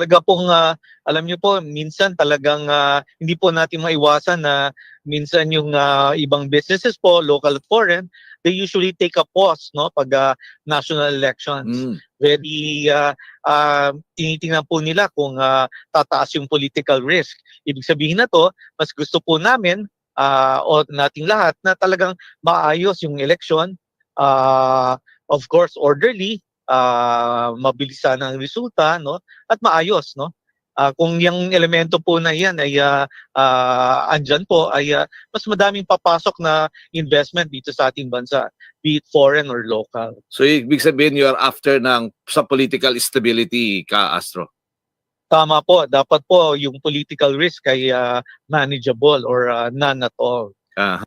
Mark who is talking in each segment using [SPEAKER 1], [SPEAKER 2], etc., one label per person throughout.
[SPEAKER 1] talaga pong ah, alam niyo po minsan talagang ah, hindi po natin maiwasan na minsan yung ah, ibang businesses po local at foreign they usually take a pause no pag ah, national elections
[SPEAKER 2] Mm.
[SPEAKER 1] very ah, ah, tinitingnan po nila kung ah, tataas yung political risk ibig sabihin na to mas gusto po namin ah, o nating lahat na talagang maayos yung election ah, of course orderly ah, mabilisan ang resulta no? At maayos no? Ah, kung yung elemento po na yan ay ah, ah, andyan po ay ah, mas madaming papasok na investment dito sa ating bansa be it foreign or local.
[SPEAKER 2] So ibig sabihin you are after ng sa political stability ka Astro.
[SPEAKER 1] tama po. Dapat po yung political risk ay ah, manageable or ah, none at all.
[SPEAKER 2] Ah.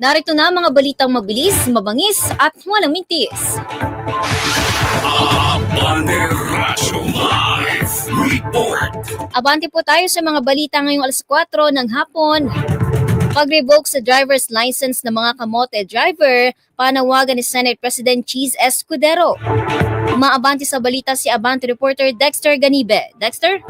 [SPEAKER 3] Narito na mga balitang mabilis, mabangis at walang mintis.
[SPEAKER 4] Abante,
[SPEAKER 3] po tayo sa mga balita ngayong alas 4 ng hapon. Pag-revoke sa driver's license ng mga kamote driver, panawagan ni Senate President Cheese Escudero. Umaabante sa balita si Abante reporter Dexter Ganibe. Dexter?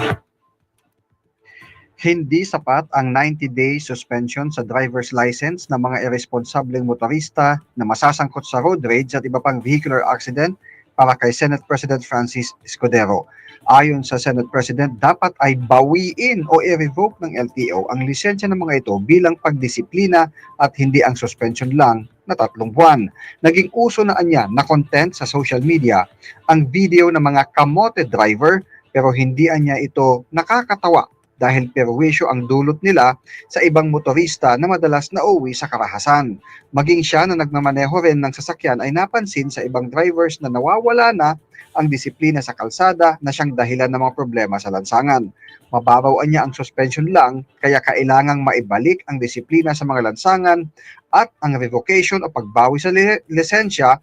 [SPEAKER 5] Hindi sapat ang 90-day suspension sa driver's license ng mga irresponsableng motorista na masasangkot sa road rage at iba pang vehicular accident para kay Senate President Francis Escudero. Ayon sa Senate President, dapat ay bawiin o i-revoke ng LTO ang lisensya ng mga ito bilang pagdisiplina at hindi ang suspension lang na tatlong buwan. Naging uso na anya na content sa social media ang video ng mga kamote driver pero hindi anya ito nakakatawa dahil perwisyo ang dulot nila sa ibang motorista na madalas na uwi sa karahasan. Maging siya na nagmamaneho rin ng sasakyan ay napansin sa ibang drivers na nawawala na ang disiplina sa kalsada na siyang dahilan ng mga problema sa lansangan. Mababaw niya ang suspension lang kaya kailangang maibalik ang disiplina sa mga lansangan at ang revocation o pagbawi sa li- lisensya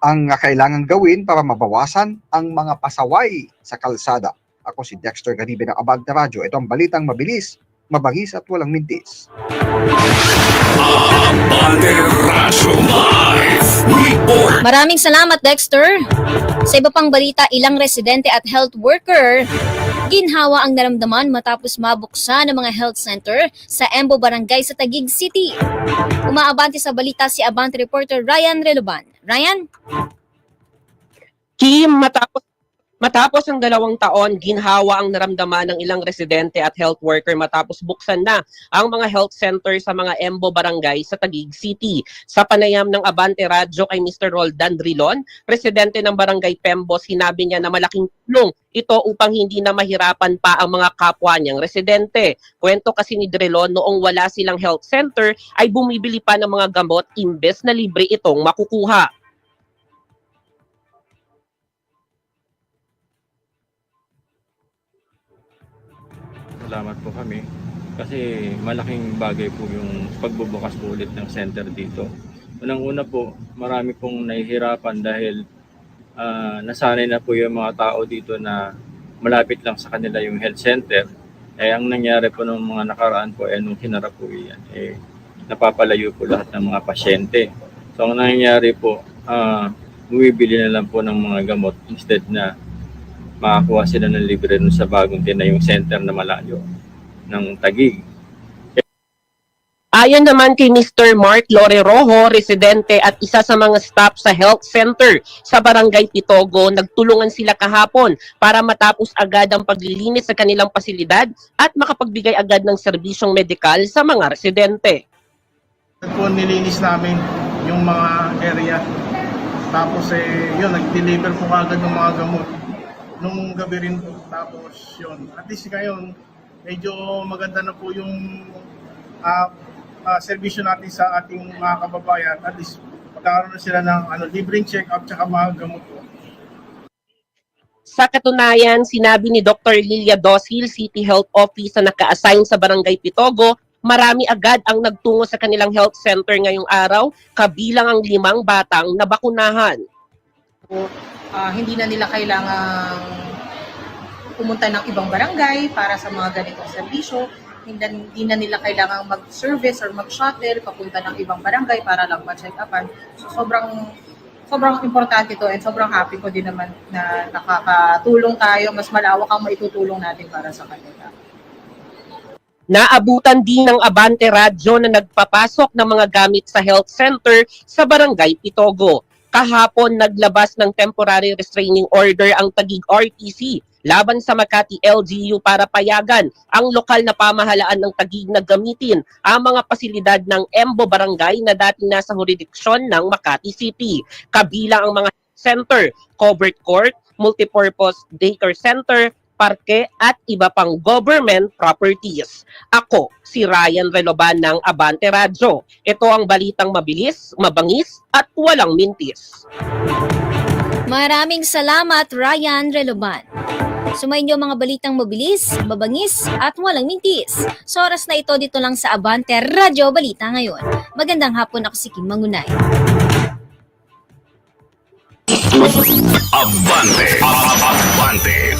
[SPEAKER 5] ang kailangan gawin para mabawasan ang mga pasaway sa kalsada. Ako si Dexter Ganibe ng Abante Radyo. Ito ang balitang mabilis, mabangis at walang mintis.
[SPEAKER 3] Maraming salamat Dexter. Sa iba pang balita, ilang residente at health worker ginhawa ang naramdaman matapos mabuksan ng mga health center sa Embo Barangay sa Taguig City. Umaabante sa balita si Abante reporter Ryan Reloban. Ryan?
[SPEAKER 6] Kim, matapos matapos ang dalawang taon, ginhawa ang naramdaman ng ilang residente at health worker matapos buksan na ang mga health center sa mga Embo Barangay sa Taguig City. Sa panayam ng Abante Radyo kay Mr. Roldan Rilon, residente ng Barangay Pembos, sinabi niya na malaking tulong ito upang hindi na mahirapan pa ang mga kapwa niyang residente. Kwento kasi ni Drilon noong wala silang health center ay bumibili pa ng mga gamot imbes na libre itong makukuha.
[SPEAKER 7] Salamat po kami kasi malaking bagay po yung pagbubukas po ulit ng center dito. Unang-una po, marami pong nahihirapan dahil ah, nasanay na po yung mga tao dito na malapit lang sa kanila yung health center. Eh, ang nangyari po ng mga nakaraan po, eh, nung hinarap po yan, eh, napapalayo po lahat ng mga pasyente. So, ang nangyayari po, ah, bumibili na lang po ng mga gamot instead na makakuha sila ng libre nun sa bagong tinayong center na malayo ng Tagig.
[SPEAKER 6] Ayon naman kay Mr. Mark Lore Rojo, residente at isa sa mga staff sa health center sa Barangay Pitogo, nagtulungan sila kahapon para matapos agad ang paglilinis sa kanilang pasilidad at makapagbigay agad ng serbisyong medikal sa mga residente.
[SPEAKER 8] po nilinis namin yung mga area. Tapos eh, yun, nag-deliver po agad ng mga gamot. Nung gabi rin po. Tapos yun, at least ngayon, medyo maganda na po yung ah ah, serbisyo natin sa ating mga kababayan. At least magkakaroon na sila ng ano, libreng check-up tsaka mga gamot po.
[SPEAKER 6] Sa katunayan, sinabi ni Dr. Lilia Dosil, City Health Office na naka-assign sa Barangay Pitogo, marami agad ang nagtungo sa kanilang health center ngayong araw, kabilang ang limang batang nabakunahan.
[SPEAKER 9] Ah, hindi na nila kailangang pumunta ng ibang barangay para sa mga ganitong serbisyo. Hindi, hindi na nila kailangang mag-service or mag-shuttle papunta ng ibang barangay para lang ma-check upan. So, sobrang sobrang importante to and sobrang happy ko din naman na nakakatulong tayo. Mas malawak ang maitutulong natin para sa kanila.
[SPEAKER 6] Naabutan din ng Abante Radyo na nagpapasok ng mga gamit sa health center sa Barangay Pitogo. Kahapon naglabas ng temporary restraining order ang Tagig RTC laban sa Makati LGU para payagan ang lokal na pamahalaan ng Tagig na gamitin ang mga pasilidad ng Embo Barangay na dating nasa jurisdiksyon ng Makati City. Kabilang ang mga center, covered court, multipurpose daycare center, parke at iba pang government properties. Ako, si Ryan Reloban ng Abante Radyo. Ito ang balitang mabilis, mabangis at walang mintis.
[SPEAKER 3] Maraming salamat, Ryan Reloban. Sumayin niyo mga balitang mabilis, mabangis, at walang mintis. Sa oras na ito, dito lang sa Abante Radyo Balita ngayon. Magandang hapon ako si Kim Mangunay.
[SPEAKER 4] Abante. Abante.